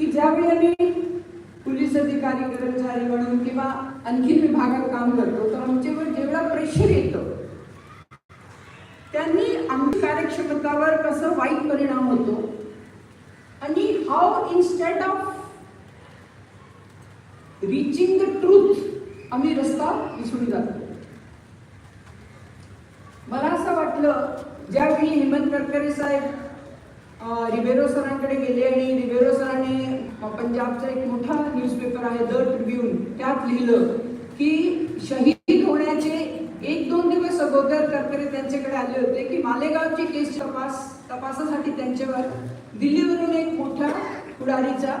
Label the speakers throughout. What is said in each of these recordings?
Speaker 1: की ज्यावेळी आम्ही पोलीस अधिकारी कर्मचारी म्हणून किंवा आणखी विभागात काम करतो तर आमच्यावर जेवढा प्रेशर येतो त्यांनी आमच्या कार्यक्षमतावर कसं वाईट परिणाम होतो आणि how instead of reaching the truth आम्ही रस्ता विसरून जातो. मला असं वाटलं ज्यावेळी हेमंत करकरे साहेब रिबेरो सरांकडे गेले आणि रिबेरो पंजाबचा एक मोठा न्यूजपेपर आहे द ट्रिब्यून त्यात लिहिलं की शहीद होण्याचे एक दोन दिवस अगोदर करकरे त्यांच्याकडे आले होते की मालेगावची केस तपास तपासासाठी त्यांच्यावर दिल्लीवरून एक मोठा पुढारीचा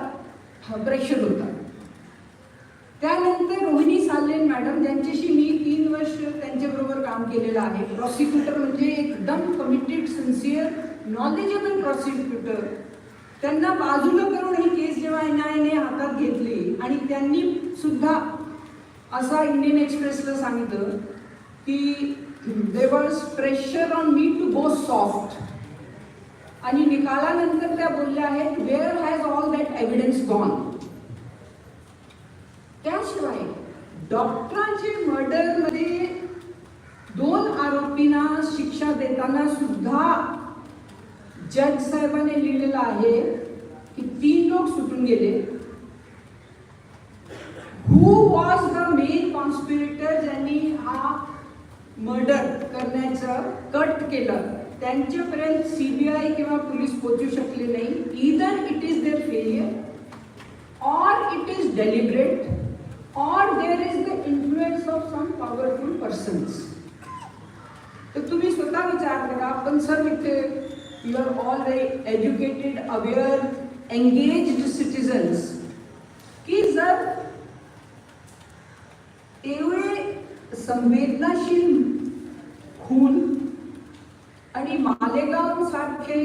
Speaker 1: प्रेशर होता. त्यानंतर रोहिणी सालेन मॅडम ज्यांच्याशी मी तीन वर्ष त्यांच्याबरोबर काम केलेलं आहे. प्रॉसिक्युटर म्हणजे एकदम कमिटेड सिन्सिअर नॉलेजेबल प्रॉसिक्युटर त्यांना बाजूला करून ही केस जेव्हा एन आय ने हातात घेतली आणि त्यांनी सुद्धा असा इंडियन एक्सप्रेसला सांगितलं की there was pressure on me to go soft आणि निकालानंतर त्या बोलल्या आहेत where has all that evidence gone त्याशिवाय डॉक्टरांचे मर्डरमध्ये दोन आरोपींना शिक्षा देताना सुद्धा जज साहेबांनी लिहिलेलं आहे की तीन लोक सुटून गेले. Who was the main conspirator ज्यांनी हा मर्डर करण्याचं कट केलं? त्यांच्यापर्यंत सीबीआय किंवा पोलीस पोहोचू शकले नाही. Either it is their failure or it is deliberate or there is the influence of some powerful persons. तर तुम्ही स्वतः विचार करा. आपण सर्व इथे you are all very educated aware engaged citizens. की जर एवढे संवेदनाशील खून आणि मालेगाव सारखे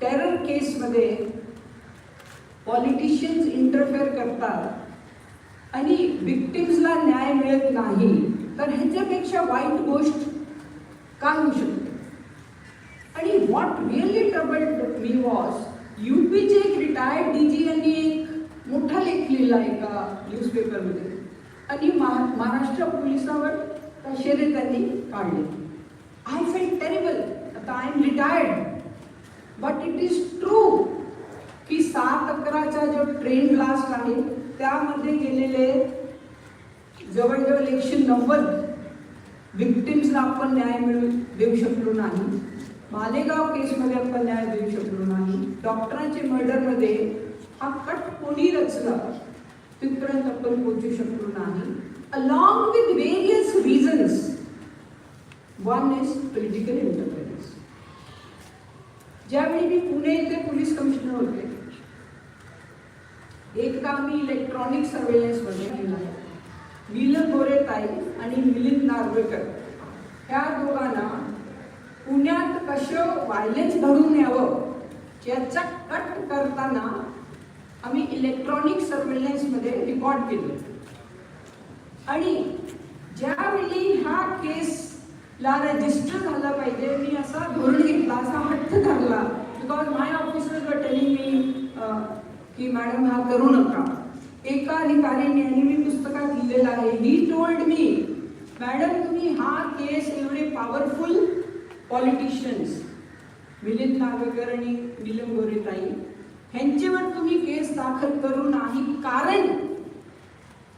Speaker 1: टेरर केसमध्ये पॉलिटिशियन्स इंटरफेअर करतात आणि विक्टिम्सला न्याय मिळत नाही तर ह्याच्यापेक्षा वाईट गोष्ट काय होऊ शकते? आणि what really troubled me was युपीचे एक रिटायर्ड डी जी यांनी एक मोठा लेख लिहिला एका न्यूजपेपरमध्ये आणि महा महाराष्ट्र पोलिसावर कशेरे त्यांनी काढले. आय फेल टेरेबल आता I am retired but it is true की सात अकराचा जो ट्रेन ब्लास्ट आहे त्यामध्ये गेलेले जवळजवळ एकशे नव्वद विक्टिम्सला आपण न्याय मिळू देऊ शकलो नाही. मालेगाव केसमध्ये आपण न्याय देऊ शकलो नाही. डॉक्टरांचे मर्डरमध्ये हा कट कोणी रचला? तिथपर्यंत आपण पोहोचू शकलो नाही. Along with various reasons one is political interference ज्यावेळी मी पुणे इथे पोलीस कमिशनर होते एकदा मी इलेक्ट्रॉनिक सर्वेलन्समध्ये गेला. नीलम गोरेताई आणि मिलिंद नार्वेकर ह्या दोघांना पुण्यात कसं व्हायलन्स घडून यावं याचा कट करताना आम्ही इलेक्ट्रॉनिक सर्वेलन्समध्ये रेकॉर्ड केलं. आणि ज्यावेळी हा केसला रजिस्टर झाला पाहिजे मी असा धोरण घेतला असा हट्ट धरला because my officers were telling me की मॅडम हा करू नका. एका अधिकारीने आणि मी पुस्तकात लिहिलेलं आहे ही टोल्ड मी मॅडम तुम्ही हा केस एवढे पॉवरफुल पॉलिटिशियन्स मिलिंद नागरकर आणि नीलम गोरेताई ह्यांच्यावर तुम्ही केस दाखल करू नाही कारण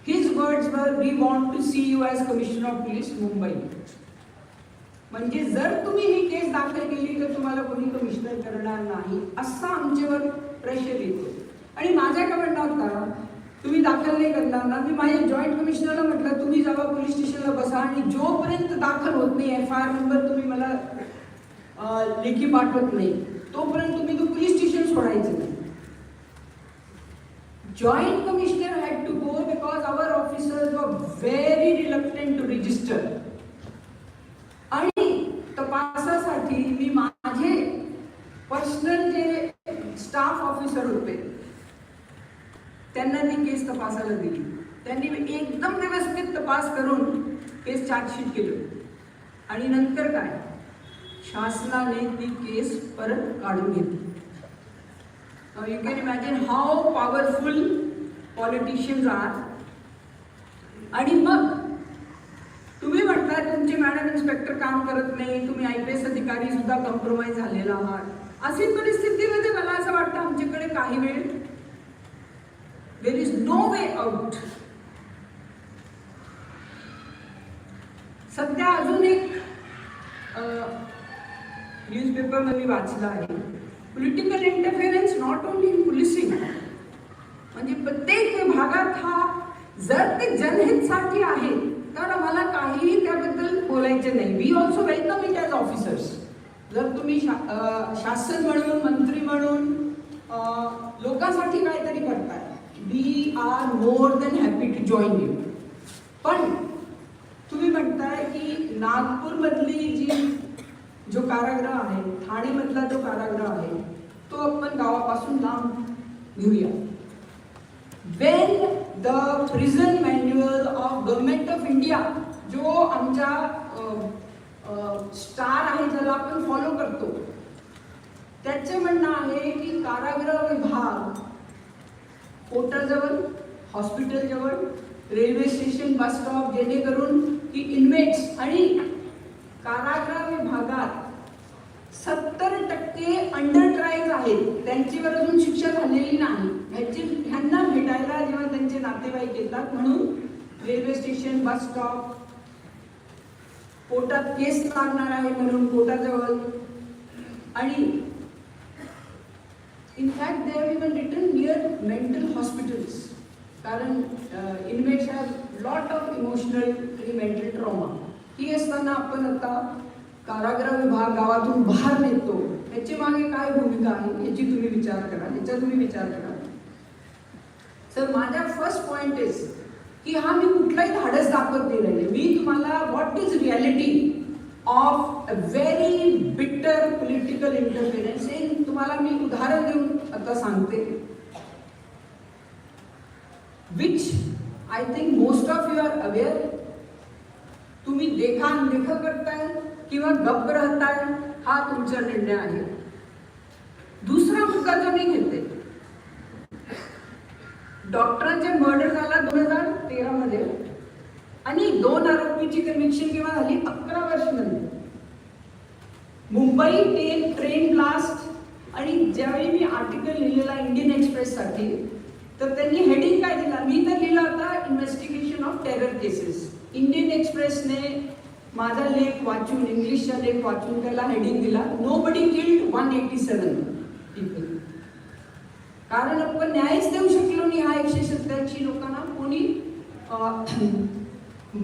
Speaker 1: his words were we want to see you as commissioner of police Mumbai म्हणजे जर तुम्ही ही केस दाखल केली तर तुम्हाला कोणी कमिशनर करणार नाही असा आमच्यावर प्रेशर येतो. आणि माझ्या का होता तुम्ही दाखल नाही करणार ना मी माझ्या जॉईंट कमिशनरला म्हटलं तुम्ही जावा पोलीस स्टेशनला बसा आणि जोपर्यंत दाखल होत नाही एफ आय आर नंबर तुम्ही मला लेखी पाठवत नाही तोपर्यंत तुम्ही तो पोलीस स्टेशन सोडायचं नाही Joint Commissioner had to go because our officers were very reluctant to register. आणि तपासासाठी मी माझे पर्सनल जे स्टाफ ऑफिसर होते त्यांना ती केस तपासायला दिली. त्यांनी एकदम व्यवस्थित तपास करून केस चार्जशीट केलं. आणि नंतर काय? शासनाने ती केस परत काढून घेतली. You can imagine how powerful powerful politicians आणि मग तुम्ही म्हणताय तुमचे मॅडम इन्स्पेक्टर काम करत नाही तुम्ही आय पी एस अधिकारी सुद्धा कॉम्प्रोमाइज झालेला आहात. अशी परिस्थितीमध्ये मला असं वाटतं आमच्याकडे काही वेळ There is no way out सध्या अजून एक न्यूजपेपरमध्ये मी वाचलं आहे. Political interference not only in policing म्हणजे प्रत्येक विभागात हा जर ते जनहितसाठी आहे तर आम्हाला काहीही त्याबद्दल बोलायचे नाही. We also welcome it as officers जर तुम्ही शा शासन म्हणून मंत्री म्हणून लोकांसाठी काहीतरी करताय. We are more than happy to join you पण तुम्ही म्हणताय की नागपूरमधली जी जो कारागृह आहे ठाणेमधला जो कारागृह आहे तो आपण गावापासून लांब घेऊया. When the prison manual of government of India जो आमच्या स्टार आहे ज्याला आपण फॉलो करतो त्याचे म्हणणं आहे की कारागृह विभाग कोर्टाजवळ हॉस्पिटलजवळ रेल्वे स्टेशन बस स्टॉप जेणेकरून की इन्मेट्स आणि कारागृह विभागात सत्तर टक्के अंडर ट्राईज आहेत. त्यांच्यावर अजून शिक्षा झालेली नाही. ह्याची ह्यांना भेटायला जेव्हा त्यांचे नातेवाईक येतात म्हणून रेल्वे स्टेशन बस स्टॉप कोर्टात केस लागणार आहे म्हणून कोर्टाजवळ आणि in fact they have even written near mental hospitals कारण inmates have lot of emotional आणि मेंटल ट्रॉमा ही असताना आपण आता कारागृह विभाग गावातून बाहेर नेतो याची मागे काय भूमिका आहे याची तुम्ही विचार करा याचा तुम्ही विचार करा. तर माझा फर्स्ट पॉइंट इज की हा मी कुठलाही धाडस दाखवत नाही राहिले. मी तुम्हाला what is reality of a very bitter political interference in तुम्हाला मी उदाहरण देऊन आता सांगते. Which I think most of you are aware तुम्ही देखा अनदेखा करताय किंवा गप्प राहताय हा तुमचा निर्णय आहे. दुसरा मुद्दा जो मी घेते डॉक्टरांचे मर्डर झाला दोन हजार तेरा मध्ये आणि दोन आरोपीची कन्व्हिक्शन केव्हा झाली? अकरा वर्षानंतर मुंबई टेन ट्रेन ब्लास्ट आणि ज्यावेळी मी आर्टिकल लिहिलेला इंडियन एक्सप्रेस साठी तर त्यांनी हेडिंग काय दिला? मी तर लिहिला होता investigation of terror cases Indian एक्सप्रेसने माझा लेख वाचून इंग्लिशचा लेख वाचून त्याला हेडिंग दिला. Nobody killed one eighty seven people कारण आपण न्यायच देऊ शकलो नाही हा एकशे सत्त्याऐंशी लोकांना. कोणी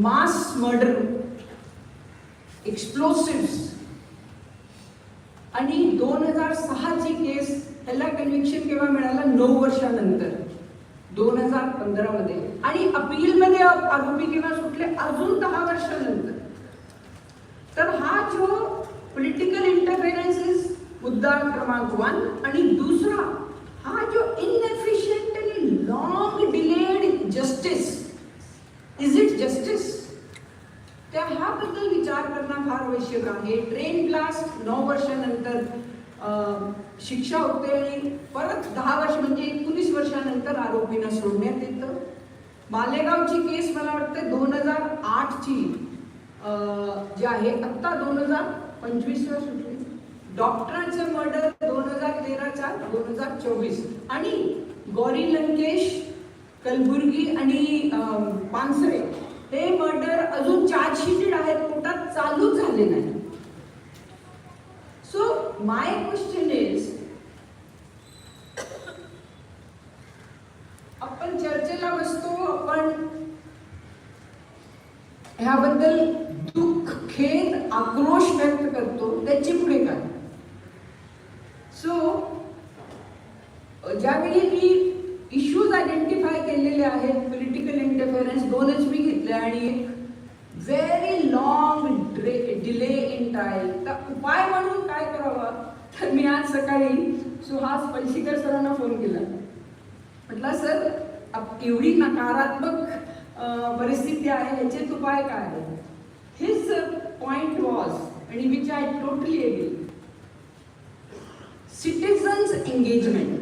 Speaker 1: मास मर्डर एक्सप्लोसिव्स आणि दोन हजार सहाची केस ह्याला कन्व्हिक्शन केव्हा मिळालं? नऊ वर्षानंतर. दोन हजार पंधरामध्ये. आणि अपीलमध्ये आरोपी केव्हा सुटले? अजून दहा वर्षानंतर. तर हा जो पॉलिटिकल इंटरफेरन्स इज मुद्दा क्रमांक वन आणि दुसरा हा जो इनएफिशियंट आणि long delayed justice is it justice फार आवश्यक आहे. ट्रेन ब्लास्ट नऊ वर्षानंतर शिक्षा होते. आणि परत दहा वर्ष म्हणजे एकोणीस वर्षानंतर आरोपींना सोडण्यात येतं. मालेगावची केस मला वाटतं दोन हजार आठची जी आहे आत्ता दोन हजार पंचवीसला सुटली. डॉक्टरांचं मर्डर दोन हजार तेराचा दोन हजार चोवीस. आणि गौरी लंकेश कलबुर्गी आणि पानसरे हे मर्डर अजून चार्जशीटेड आहेत कोर्टात चालूच झाले नाही. सो माय क्वेश्चन इज आपण चर्चेला बसतो आपण ह्याबद्दल दुःख खेद आक्रोश व्यक्त करतो त्याची पुढे काय? सो ज्यावेळी मी केलेले आहेत पॉलिटिकल इंटरफेरन्स दोनच मी घेतले आणि एक very long delay in trial तर उपाय म्हणून काय करावा? तर मी आज सकाळी सुहास पलशीकर सरांना फोन केला. म्हटलं सर आप- एवढी नकारात्मक परिस्थिती आहे ह्याचे उपाय काय आहे? हिज पॉइंट वॉज आणि which I totally agree citizens engagement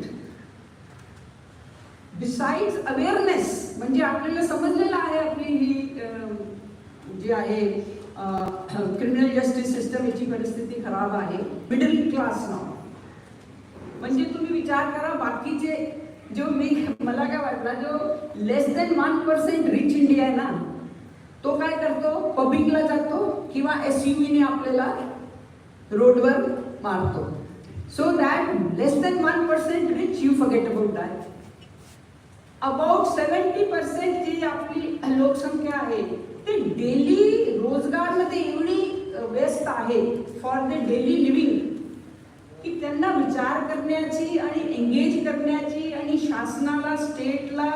Speaker 1: besides awareness म्हणजे आपल्याला समजलेलं आहे आपली ही जी आहे क्रिमिनल जस्टिस सिस्टम याची परिस्थिती खराब आहे. मिडल क्लास नाव म्हणजे तुम्ही विचार करा बाकीचे जो मी मला काय वाटलं जो less than one percent rich India आहे ना तो काय करतो? पब्लिकला जातो किंवा एस ने आपल्याला रोडवर मारतो. So that less than one percent rich you forget about that about seventy percent जी आपली लोकसंख्या आहे ते डेली रोजगारमध्ये एवढी व्यस्त आहे फॉर द डेली लिव्हिंग की त्यांना विचार करण्याची आणि एंगेज करण्याची आणि शासनाला स्टेटला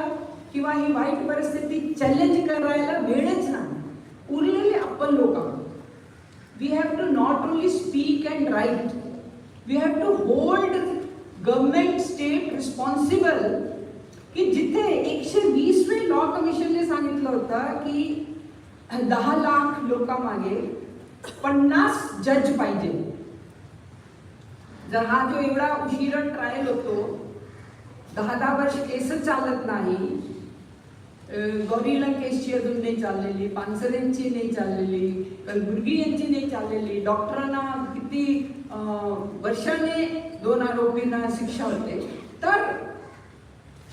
Speaker 1: किंवा ही वाईट परिस्थिती चॅलेंज करायला वेळच नाही. उरलेले आपण लोक आहोत. We have to not only speak and write we have to hold government state responsible की जिथे एकशे वीसवे लॉ कमिशनने सांगितलं होतं की दहा लाख लोकांमागे पन्नास जज पाहिजे. जर हा जो एवढा उशिरा ट्रायल होतो दहा दहा वर्ष केसच चालत नाही गौरी लंकेशची अजून नाही चाललेली पानसरेंची नाही चाललेली कलबुर्गी यांची नाही चाललेली डॉक्टरांना किती वर्षाने दोन आरोपींना शिक्षा होते. तर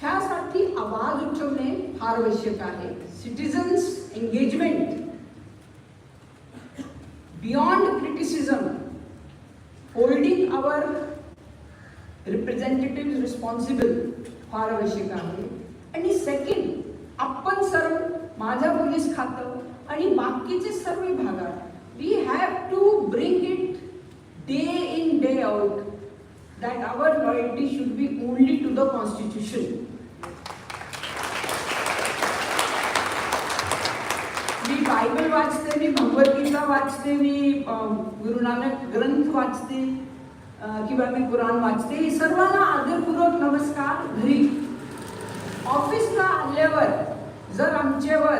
Speaker 1: ह्यासाठी आवाज उठवणे फार आवश्यक आहे. Citizens engagement beyond criticism holding our representative responsible फार आवश्यक आहे. आणि सेकंड आपण सर्व माझ्या पोलीस खातं आणि बाकीचे सर्व भागात we have to bring it day in day out that our loyalty should be only to the constitution me Bible वाचते मी भगवद्गीता वाचते मी गुरुनानक गुरु नानक ग्रंथ वाचते किंवा मी कुराण वाचते सर्वांना आदरपूर्वक नमस्कार घरी. ऑफिसला आल्यावर जर आमच्यावर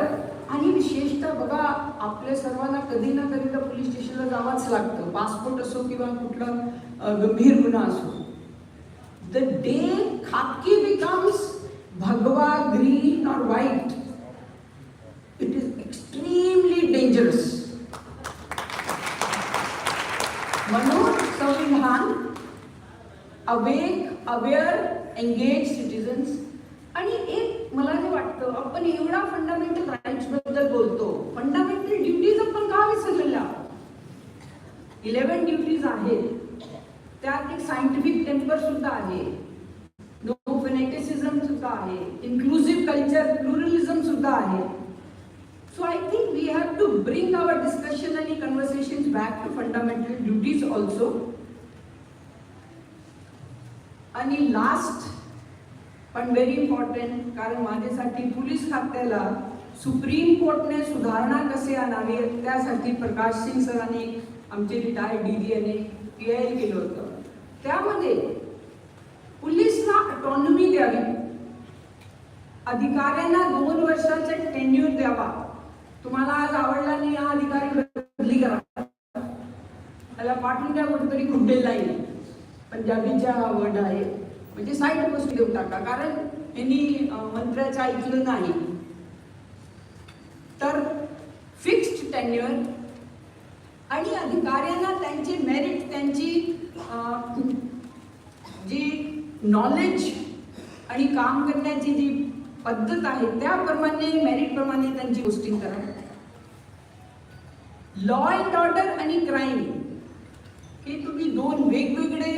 Speaker 1: आणि विशेषतः बघा आपल्या सर्वांना कधी ना कधी तर पोलीस स्टेशनला जावंच लागतं. पासपोर्ट असो किंवा कुठला गंभीर गुन्हा असो. The day khaki becomes bhagwa green और white it is extreme dangerous म्हणून संविधान अवेक अवेअर एंगेज सिटीजन्स आणि एक मला जे वाटतं आपण एवढा फंडामेंटल राईट्सबद्दल बोलतो. फंडामेंटल ड्युटीज आपण का विसरलेल्या इलेव्हन ड्युटीज आहेत. त्यात एक सायंटिफिक टेम्पर सुद्धा आहे. नो फेनेटिसिझम सुद्धा आहे. इन्क्लुझिव्ह कल्चर प्लुरलिझम सुद्धा आहे. So I think we have to bring our discussion and conversations back to fundamental duties also. आणि लास्ट पण व्हेरी इम्पॉर्टंट कारण माझ्यासाठी पोलीस खात्याला सुप्रीम कोर्टने सुधारणा कसे आणावी त्यासाठी प्रकाश सिंग सरांनी आमचे रिटायर्ड डी डी एने पी आय केलं होतं. त्यामध्ये पोलीसला ऑटॉनॉमी द्यावी. अधिकाऱ्यांना दोन वर्षाचे टेन्यूर द्यावा. तुम्हाला आज आवडला नाही हा अधिकारी बदली करा. त्याला पाठवून द्या कुठेतरी खुड्डेल नाही पंजाबीच्या आवड वर्ड आहे म्हणजे साईड गोष्टी देऊन टाका. कारण यांनी मंत्र्याचं ऐकलं नाही. तर फिक्स्ड टेन्युअर आणि अधिकाऱ्यांना त्यांची मेरिट त्यांची जी नॉलेज आणि काम करण्याची जी पद्धत आहे त्याप्रमाणे मेरिटप्रमाणे त्यांची पोस्टिंग करा. लॉ अँड ऑर्डर आणि क्राईम हे तुम्ही दोन वेगवेगळे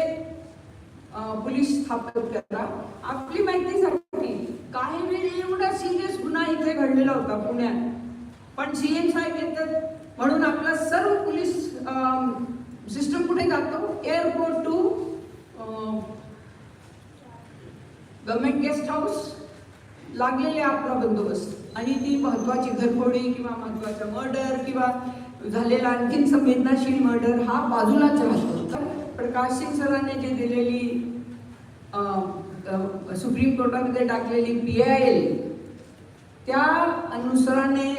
Speaker 1: पोलीस स्थापित करा. आपली सांगते काही वेळ एवढा सिरियस गुन्हा इथे घडलेला होता पुण्यात. पण सी एम साहेब येतात. म्हणून आपला सर्व पोलीस सिस्टम कुठे जातो. Airport to government guest house लागलेले आपला बंदोबस्त. आणि ती महत्वाची घरफोडी किंवा महत्त्वाचा मर्डर किंवा झालेला आणखीन संवेदनाशील मर्डर हा बाजूलाच राहतो प्रकाश सिंग सरांनी जे दिलेली सुप्रीम कोर्टामध्ये टाकलेली पी आय एल त्या अनुसराने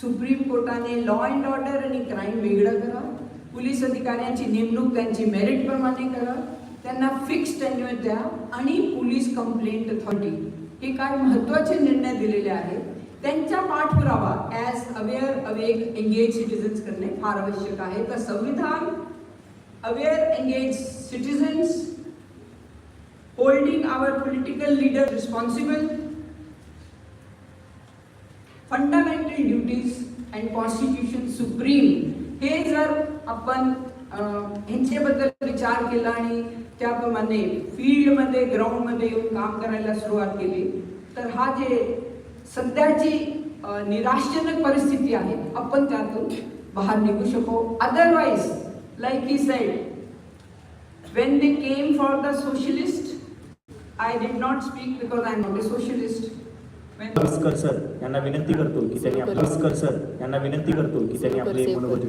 Speaker 1: सुप्रीम कोर्टाने लॉ अँड ऑर्डर आणि क्राईम वेगळं करा पोलीस अधिकाऱ्यांची नेमणूक त्यांची मेरिटप्रमाणे करा त्यांना फिक्स टेन्युअर द्या आणि पोलीस कंप्लेंट अथॉरिटी हे काय महत्त्वाचे निर्णय दिलेले आहेत? त्यांच्या पाठपुरावा as aware awake engage citizens करणे फार आवश्यक आहे. तर संविधान aware engage citizens holding our political leader responsible fundamental duties and constitution supreme हे जर आपण ह्यांच्याबद्दल विचार केला आणि त्याप्रमाणे फील्डमध्ये ग्राउंडमध्ये येऊन काम करायला सुरुवात केली तर हा जे सध्याची अं, निराशजनक परिस्थिती आहे. आपण त्यातून बाहेर निघू शकू. अदरवाईज लाईक ही they came for the socialist i did not speak because i'm not a socialist. When
Speaker 2: Bhaskar sir यांना विनंती करतो की त्यांनी भास्कर सर यांना विनंती करतो की त्यांनी आपले मनोगत